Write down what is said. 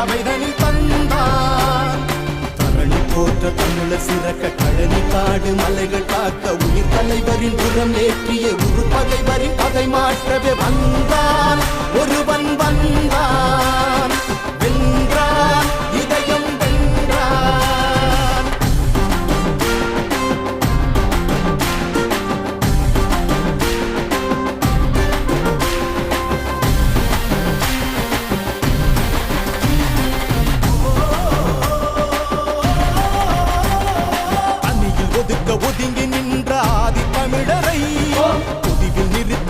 அவைதனில் தந்தான் தரணி போற்ற தமிழ சிறக்க கழனி காடு மலைகள் காக்க உயிர் தலைவரின் புறம் ஏற்றிய உரு பகைவரின் பகை மாற்றவே வந்தான் ஒருவன் வந்தான்.